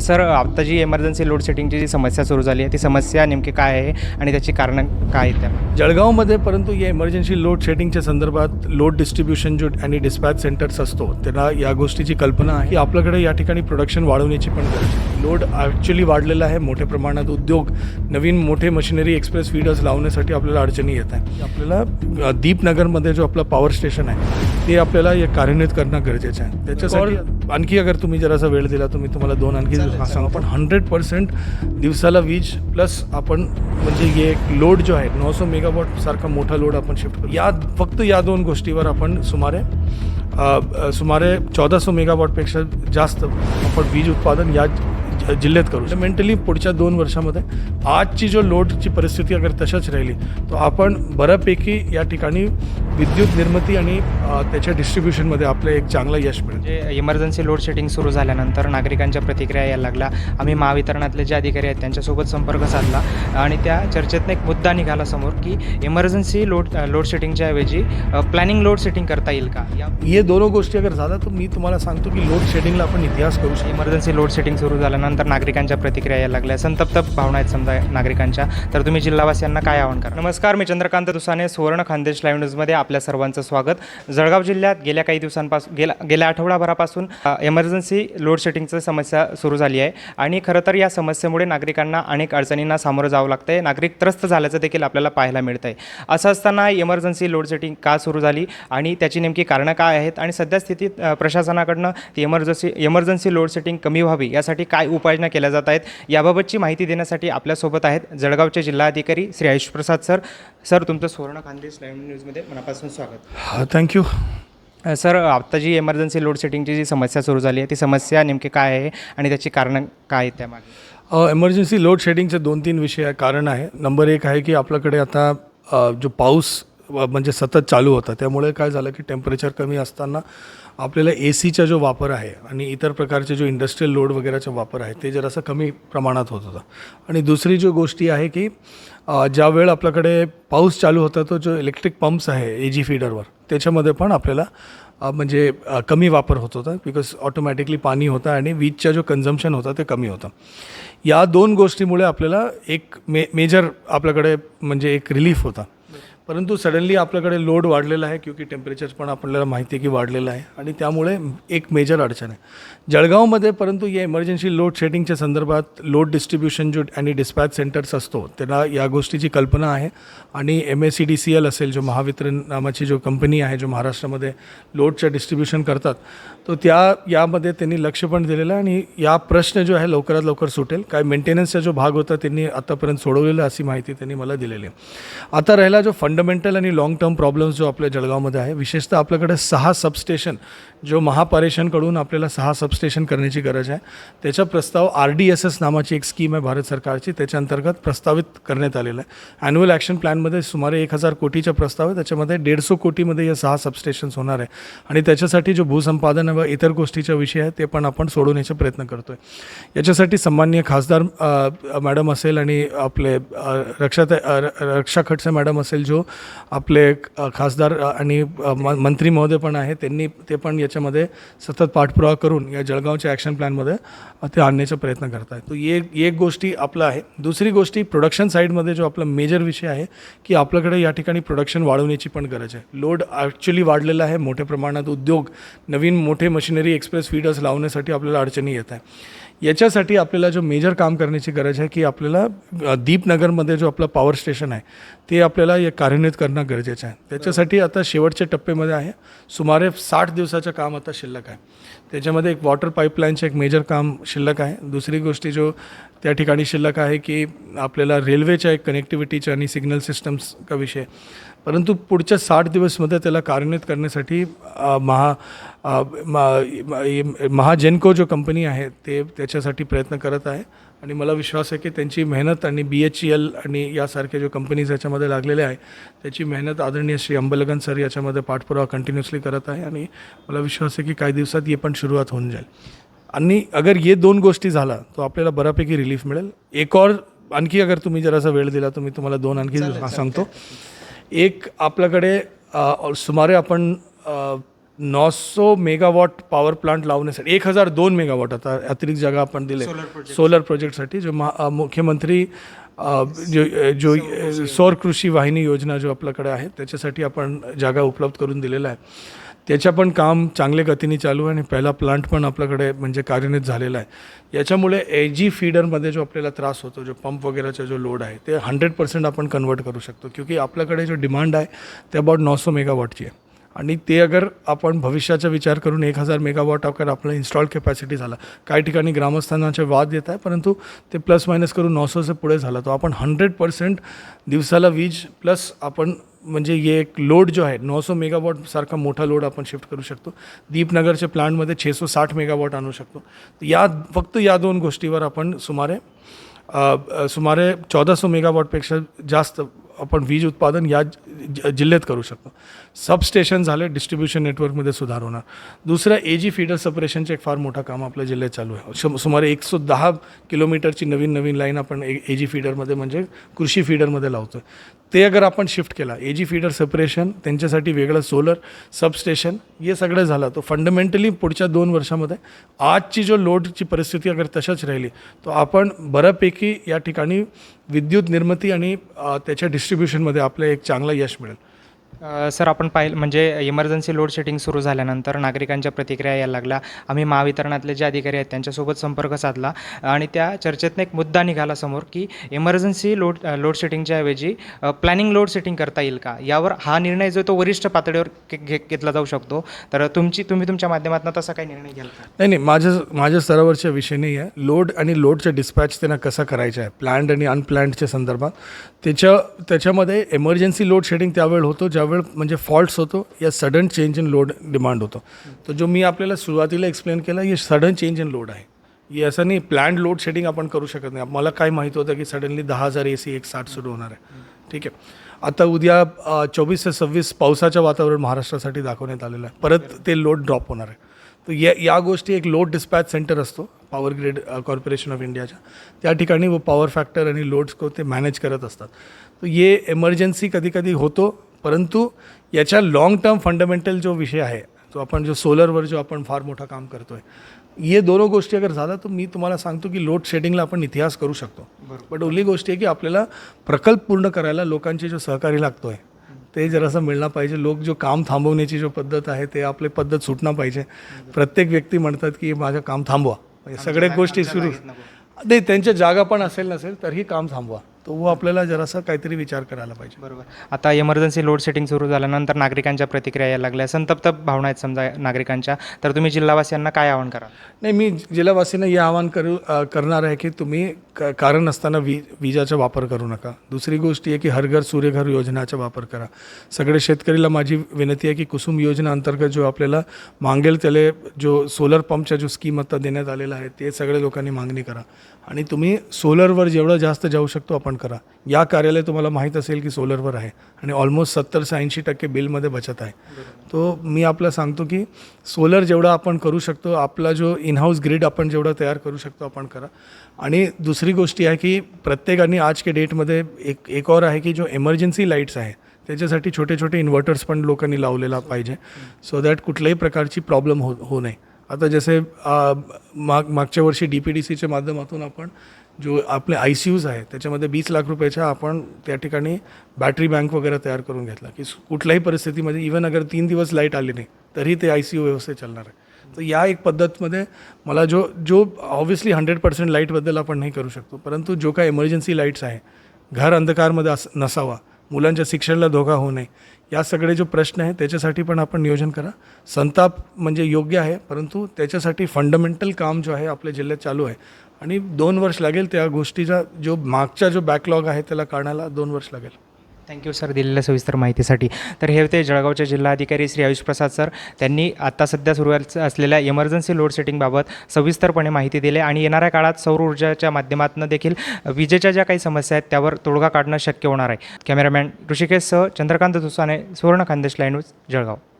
Sir आत्ता जी emergency load सेटिंगची जी समस्या सुरू झाली आहे ती समस्या नेमकी काय आहे आणि त्याची कारणं काय आहेत त्या जळगावमध्ये परंतु या इमर्जन्सी लोड शेडिंगच्या संदर्भात लोड डिस्ट्रीब्युशन जो आणि डिस्पॅच सेंटर्स असतो त्यांना या गोष्टीची कल्पना आहे. की आपल्याकडे या ठिकाणी प्रोडक्शन वाढवण्याची पण गरज आहे. लोड ॲक्च्युली वाढलेला आहे. मोठ्या प्रमाणात उद्योग नवीन मोठे मशिनरी एक्सप्रेस फीडर्स लावण्यासाठी आपल्याला अडचणी येत आहे आपल्याला दीपनगरमध्ये जो आपला पॉवर स्टेशन आहे ते आपल्याला कार्यान्वित करणं गरजेचं आहे. त्याच्यासाठी आणखी अगर तुम्ही जरासा वेळ दिला तर मी तुम्हाला दोन आणखी सांगू. पण हंड्रेड पर्सेंट दिवसाला वीज प्लस आपण म्हणजे हे एक लोड जो आहे नऊ मेगावॉट सारखा मोठा लोड आपण शिफ्ट करू. या फक्त या दोन गोष्टीवर आपण सुमारे अ, अ, सुमारे चौदाशे मेगावॉटपेक्षा जास्त आपण वीज उत्पादन या ज- जिल्ह्यात करू. मेंटली पुढच्या दोन वर्षामध्ये आजची जो लोडची परिस्थिती अगर तशाच राहिली तर आपण बऱ्यापैकी या ठिकाणी विद्युत निर्मिती आणि त्याच्या डिस्ट्रीब्युशनमध्ये आपलं एक चांगलं यश मिळेल म्हणजे इमर्जन्सी लोड शेटिंग सुरू झाल्यानंतर नागरिकांच्या प्रतिक्रिया यायला लागल्या. आम्ही महावितरणातले जे अधिकारी आहेत त्यांच्यासोबत संपर्क साधला. आणि त्या चर्चेतनं एक मुद्दा निघाला समोर की इमर्जन्सी लोड लोड शेटिंगच्या ऐवजी प्लॅनिंग लोड सेटिंग करता येईल का? या हे दोन गोष्टी अगर झाल्या तर मी तुम्हाला सांगतो की लोड शेडिंगला आपण इतिहास करू शकतो. इमर्जन्सी लोड सेटिंग सुरू झाल्यानंतर नागरिकांच्या प्रतिक्रिया यायला लागल्या. संतप्त भावना आहेत समजा नागरिकांच्या. तर तुम्ही जिल्हावासियांना काय आवाहन करा? नमस्कार मी चंद्रकांत दुसाने सुवर्ण खानदेश लाईव्ह न्यूजमध्ये आपल्या सर्वांचं स्वागत. जळगाव जिल्ह्यात गेल्या काही दिवसांपासून गेल्या गेल्या आठवडाभरापासून एमर्जन्सी लोडशेडिंगचं समस्या सुरू झाली आहे. आणि खरं तर या समस्येमुळे नागरिकांना अनेक अडचणींना सामोरं जावं लागतं आहे नागरिक त्रस्त झाल्याचं देखील आपल्याला पाहायला मिळतं आहे असं असताना इमर्जन्सी लोड का सुरू झाली आणि त्याची नेमकी कारणं काय आहेत आणि सध्या स्थितीत प्रशासनाकडनं ती इमर्जन्सी इमर्जन्सी लोड कमी व्हावी यासाठी काय उपाययोजना केल्या जात आहेत याबाबतची माहिती देण्यासाठी आपल्यासोबत आहेत जळगावचे जिल्हाधिकारी श्री आयुष प्रसाद सर. सर तुमचं सुवर्ण खानदेश लाईव्ह न्यूजमध्ये मनापासून स्वागत. हा थँक्यू सर आत्ता जी इमर्जन्सी लोड सेटिंगची जी समस्या सुरू झाली आहे ती समस्या नेमकी काय आहे आणि त्याची कारणं काय आहेत त्यामागे? इमर्जन्सी लोड शेडिंगचे दोन तीन विषय कारण आहे. नंबर एक आहे की आपल्याकडे आता जो पाऊस म्हणजे सतत चालू होता त्यामुळे काय झालं की टेम्परेचर कमी असताना आपल्याला ए सीचा जो वापर आहे आणि इतर प्रकारचे जो इंडस्ट्रीयल लोड वगैरेचा वापर आहे ते जरासं कमी प्रमाणात होत होता. आणि दुसरी जो गोष्टी आहे की ज्यावेळ ज्या वेळ आपल्याकडे पाऊस चालू होता तो जो इलेक्ट्रिक पंप्स आहे ए जी फीडरवर त्याच्यामध्ये पण आपल्याला म्हणजे कमी वापर होत होता बिकॉज ऑटोमॅटिकली पाणी होतं आणि वीजचा जो कन्झम्पशन होता ते कमी होतं. या दोन गोष्टीमुळे आपल्याला एक मे मेजर आपल्याकडे म्हणजे एक रिलीफ होता. परंतु सडनली आपल्याकडे लोड वाढलेला आहे क्योंकि टेम्परेचर पण आपल्याला माहिती आहे की वाढलेलं आहे. आणि त्यामुळे एक मेजर अडचण आहे. जळगावमध्ये परंतु या इमर्जन्सी लोड शेडिंगच्या संदर्भात लोड डिस्ट्रीब्युशन जो आणि डिस्पॅच सेंटर्स असतो त्यांना या गोष्टीची कल्पना आहे. आणि M S C D C L असेल जो महावितरण नामाची जो कंपनी आहे जो महाराष्ट्रामध्ये लोडचं डिस्ट्रीब्युशन करतात तो त्या यामध्ये त्यांनी लक्ष पण दिलेलं आहे. आणि या प्रश्न जो आहे लवकरात लवकर सुटेल. काय मेंटेनन्सचा जो भाग होता त्यांनी आतापर्यंत सोडवलेला अशी माहिती त्यांनी मला दिलेली आहे. आता राहिला जो फंड फंडामेंटल आणि लाँग टर्म प्रॉब्लेम्स जो आपल्या जळगावमध्ये आहे विशेषतः आपल्याकडे सहा सबस्टेशन जो महापारेषणकडून आपल्याला सहा सबस्टेशन करण्याची गरज आहे. त्याचा प्रस्ताव आर डी एस एस नामाची एक स्कीम आहे भारत सरकारची त्याच्या अंतर्गत प्रस्तावित करण्यात आलेला आहे. ॲन्युअल ॲक्शन प्लॅनमध्ये सुमारे एक हजार कोटीचा प्रस्ताव आहे त्याच्यामध्ये दीडशे कोटीमध्ये या सहा सबस्टेशन्स होणार आहे. आणि त्याच्यासाठी जो भूसंपादन व इतर गोष्टीचा विषय आहे ते पण आपण सोडवण्याचा प्रयत्न करतो आहे याच्यासाठी सन्मान्य खासदार मॅडम असेल आणि आपले रक्षा र- रक्षा खडसे मॅडम असेल जो आपले खासदार आणि म- मंत्री महोदय पण आहे त्यांनी ते पण याच्यामध्ये सतत पाठपुरावा करून या जळगावच्या ॲक्शन प्लॅनमध्ये ते आणण्याचा प्रयत्न करत आहेत तो एक एक गोष्टी आपलं आहे. दुसरी गोष्टी प्रोडक्शन साईडमध्ये जो आपला मेजर विषय आहे की आपल्याकडे या ठिकाणी प्रोडक्शन वाढवण्याची पण गरज आहे. लोड ॲक्च्युली वाढलेला आहे. मोठ्या प्रमाणात उद्योग नवीन मोठे मशिनरी एक्सप्रेस फीडर्स लावण्यासाठी आपल्याला अडचणी येत आहे याच्यासाठी आपल्याला जो मेजर काम करण्याची गरज आहे की आपल्याला दीपनगरमध्ये जो आपलं पॉवर स्टेशन आहे ते आपल्याला एक कार्यान्वित करणं गरजेचं आहे त्याच्यासाठी आता शेवटच्या टप्प्यामध्ये आहे सुमारे साठ दिवसाचं काम आता शिल्लक आहे त्याच्यामध्ये एक वॉटर पाईपलाईनचं एक मेजर काम शिल्लक आहे दुसरी गोष्टी जो त्या ठिकाणी शिल्लक आहे की आपल्याला रेल्वेच्या एक कनेक्टिव्हिटीच्या आणि सिग्नल सिस्टम्स का विषय परंतु पुढच्या साठ दिवसमध्ये त्याला कार्यान्वित करण्यासाठी महा म- महाजेनको जो कंपनी आहे ते त्याच्यासाठी प्रयत्न करत आहे आणि मला विश्वास आहे की त्यांची मेहनत आणि बी एच ई एल आणि यासारखे जो कंपनीज याच्यामध्ये लागलेले आहे त्याची मेहनत आदरणीय श्री अंबलगन सर याच्यामध्ये पाठपुरावा कंटिन्युअसली करत आहे आणि मला विश्वास आहे की काही दिवसात ही पण सुरुवात होऊन जाईल. आणि अगर ये दोन गोष्टी झाला तो आपल्याला बऱ्यापैकी रिलीफ मिळेल. एक और आणखी अगर तुम्ही जरासा वेळ दिला तर मी तुम्हाला दोन आणखी सांगतो. एक आपल्याकडे सुमारे आपण नऊशे मेगावॉट पॉवर प्लांट लावण्यासाठी एक हजार दोन मेगावॉट आता अतिरिक्त जागा आपण दिले. सोलर प्रोजेक्टसाठी जो मा अ, मुख्यमंत्री जो जो सौर कृषी. वाहिनी योजना जो आपल्याकडे आहे त्याच्यासाठी आपण जागा उपलब्ध करून दिलेला आहे त्याच्या पण काम चांगल्या गतीने चालू आहे आणि पहिला प्लांट पण आपल्याकडे म्हणजे कार्यान्वित झालेला आहे. याच्यामुळे ए जी फीडरमध्ये जो आपल्याला त्रास होतो जो पंप वगैरेचा जो लोड आहे ते हंड्रेड पर्सेंट आपण कन्वर्ट करू शकतो. क्योंकि आपल्याकडे जो डिमांड आहे ते अबाउट नऊशे मेगावॉटची आहे. आणि ते अगर आपण भविष्याचा विचार करून एक हजार मेगावॉट अगर आपलं इन्स्टॉल कॅपॅसिटी झाला. काही ठिकाणी ग्रामस्थांचे वाद येत आहे परंतु ते प्लस मायनस करून नऊशेचे पुढे झाला. तो आपण हंड्रेड पर्सेंट दिवसाला वीज प्लस आपण म्हणजे ये एक लोड जो आहे नऊसो मेगावॉट सारखा मोठा लोड आपण शिफ्ट करू शकतो. दीपनगरच्या प्लांटमध्ये छेसो साठ मेगावॉट आणू शकतो. तर या फक्त या दोन गोष्टीवर आपण सुमारे अ, अ, सुमारे चौदाशे मेगावॉटपेक्षा जास्त आपण वीज उत्पादन या जि- जिल्ह्यात करू शकतो. सबस्टेशन झाले डिस्ट्रीब्युशन नेटवर्कमध्ये सुधार होणार. दुसरं ए जी फीडर सपरेशनचं एक फार मोठं काम आपल्या जिल्ह्यात चालू आहे. सुमारे एकशे दहा किलोमीटरची नवीन नवीन लाईन आपण ए जी फीडरमध्ये म्हणजे कृषी फीडरमध्ये लावतो ते अगर आपण शिफ्ट केला ए जी फीडर सेपरेशन त्यांच्यासाठी वेगळं सोलर सबस्टेशन हे सगळं झालं तर फंडामेंटली पुढच्या दोन वर्षामध्ये आजची जो लोडची परिस्थिती अगर तशाच राहिली तर आपण बऱ्यापैकी या ठिकाणी विद्युत निर्मिती आणि त्याच्या डिस्ट्रीब्युशनमध्ये आपलं एक चांगलं यश मिळेल. सर आपण पाहिलं म्हणजे इमर्जन्सी लोड शेडिंग सुरू झाल्यानंतर नागरिकांच्या प्रतिक्रिया यायला लागल्या. आम्ही महावितरणातले जे अधिकारी आहेत त्यांच्यासोबत संपर्क साधला आणि त्या चर्चेतनं एक मुद्दा निघाला समोर की इमर्जन्सी लोड लोड शेडिंगच्या ऐवजी प्लॅनिंग लोड सेटिंग करता येईल का? यावर हा निर्णय जो तो वरिष्ठ पातळीवर घे- घे- घेतला जाऊ शकतो. तर तुमची तुम्ही तुमच्या माध्यमातून तसा काही निर्णय घ्याल का? नाही नाही. माझ्या माझ्या स्तरावरचा विषय नाही आहे. लोड आणि लोडचं डिस्पॅच त्यांना कसं करायचं आहे? प्लॅन्ड आणि अनप्लॅन्डच्या संदर्भात. त्याच्या त्याच्यामध्ये एमर्जन्सी लोड शेडिंग त्यावेळ होतो. ज्यावेळ म्हणजे फॉल्ट्स होतो या sudden change in load demand होतो. तर जो मी आपल्याला सुरुवातीला एक्सप्लेन केला हे सडन चेंज इन लोड आहे. हे असं नाही प्लॅन्ड लोड शेडिंग आपण करू शकत नाही. मला काय माहीत होतं की सडनली दहा हजार ए सी एक साठ सुरू होणार आहे. ठीक आहे. आता उद्या चोवीस ते सव्वीस पावसाचं वातावरण महाराष्ट्रासाठी दाखवण्यात आलेलं आहे. परत ते लोड ड्रॉप होणार आहे. तर या या गोष्टी एक लोड डिस्पॅच सेंटर असतो पॉवर ग्रिड कॉर्पोरेशन ऑफ इंडियाच्या त्या ठिकाणी व पॉवर फॅक्टर आणि लोड्स को ते मॅनेज करत असतात. तर ये एमर्जन्सी कधी कधी होतो परंतु याच्या लाँग टर्म फंडामेंटल जो विषय आहे तो आपण जो सोलरवर जो आपण फार मोठा काम करतो आहे ये दोनों गोष्टी अगर झाला तर मी तुम्हाला सांगतो की लोड शेडिंगला आपण इतिहास करू शकतो. बट ओनली गोष्ट आहे की आपल्याला प्रकल्प पूर्ण करायला लोकांचे जो सहकारी लागतो आहे ते जरासं मिळणं पाहिजे. लोक जो काम थांबवण्याची जो पद्धत आहे ते आपली पद्धत सुटणं पाहिजे. प्रत्येक व्यक्ती म्हणतात की माझं काम थांबवा. म्हणजे सगळ्या गोष्टी सुरू. नाही त्यांच्या जागा पण असेल नसेल तरीही काम थांबवा. तो वो आपल्याला जरासा काहीतरी विचार करायला पाहिजे. बरोबर. आता इमर्जन्सी लोड सेटिंग सुरू झाल्यानंतर नागरिकांच्या प्रतिक्रिया यायला लागल्या. संतप्त भावना आहेत समजा नागरिकांच्या. तर तुम्ही जिल्हावासियांना काय आवाहन कराल? नाही मी जिल्हावासींना हे आवाहन करू करणार आहे की तुम्ही क कारण असताना वी विजाचा वापर करू नका. दुसरी गोष्ट आहे की हर घर सूर्यघर योजनाचा वापर करा. सगळे शेतकरीला माझी विनंती आहे की कुसुम योजना अंतर्गत जो आपल्याला मागेल त्याला जो सोलर पंपचा जो स्कीम आता देण्यात आलेला आहे ते सगळ्या लोकांनी मागणी करा. आणि तुम्ही सोलरवर जेवढं जास्त जाऊ शकतो आपण करा. या कार्यालय तुम्हाला माहीत असेल की सोलरवर आहे आणि ऑलमोस्ट सत्तर ते ऐंशी टक्के बिलमध्ये बचत आहे. तो मी आपला सांगतो की सोलर जेवढा आपण करू शकतो आपला जो इनहाऊस ग्रिड आपण जेवढा तयार करू शकतो आपण करा. आणि दुसरी गोष्टी आहे की प्रत्येकाने आज के डेटमध्ये एक एक और आहे की जो एमर्जन्सी लाईट्स आहे त्याच्यासाठी छोटे छोटे इन्व्हर्टर्स पण लोकांनी लावलेला पाहिजे. सो दॅट कुठल्याही प्रकारची प्रॉब्लेम हो होऊ नये आता जसे माग मागच्या वर्षी डी पी डी सीच्या माध्यमातून आपण जो आपले आय सी यूज आहे त्याच्यामध्ये वीस लाख रुपयाच्या आपण त्या ठिकाणी बॅटरी बँक वगैरे तयार करून घेतला. की कुठल्याही परिस्थितीमध्ये इवन अगर तीन दिवस लाइट आली नाही तरी ते आय सी यू व्यवस्थित चालणार आहे. तर या एक पद्धतमध्ये मला जो जो ऑब्व्हियसली हंड्रेड पर्सेंट लाईटबद्दल आपण नाही करू शकतो परंतु जो काय इमर्जन्सी लाईट्स आहे घर अंधकारमध्ये अस नसावा मुलांच्या शिक्षणाला धोका होऊ नये. या सगळे जो प्रश्न आहे त्याच्यासाठी पण आपण नियोजन करा. संताप म्हणजे योग्य आहे परंतु त्याच्यासाठी फंडामेंटल काम जो आहे आपल्या जिल्ह्यात चालू आहे. आणि दोन वर्ष लागेल त्या गोष्टीचा जो मागचा जो बॅकलॉग आहे त्याला काढण्याला दोन वर्ष लागेल. थँक्यू सर दिलेल्या सविस्तर माहितीसाठी. तर हे होते जळगावचे जिल्हाधिकारी श्री आयुष प्रसाद सर. त्यांनी आत्ता सध्या सुरू असलेल्या इमर्जन्सी लोड सेटिंगबाबत सविस्तरपणे माहिती दिली आणि येणाऱ्या काळात सौर ऊर्जाच्या माध्यमातून देखील विजेच्या ज्या काही समस्या आहेत त्यावर तोडगा काढणं शक्य होणार आहे. कॅमेरामॅन ऋषिकेशसह चंद्रकांत दुसाने सुवर्ण खानदेश लाईन न्यूज जळगाव.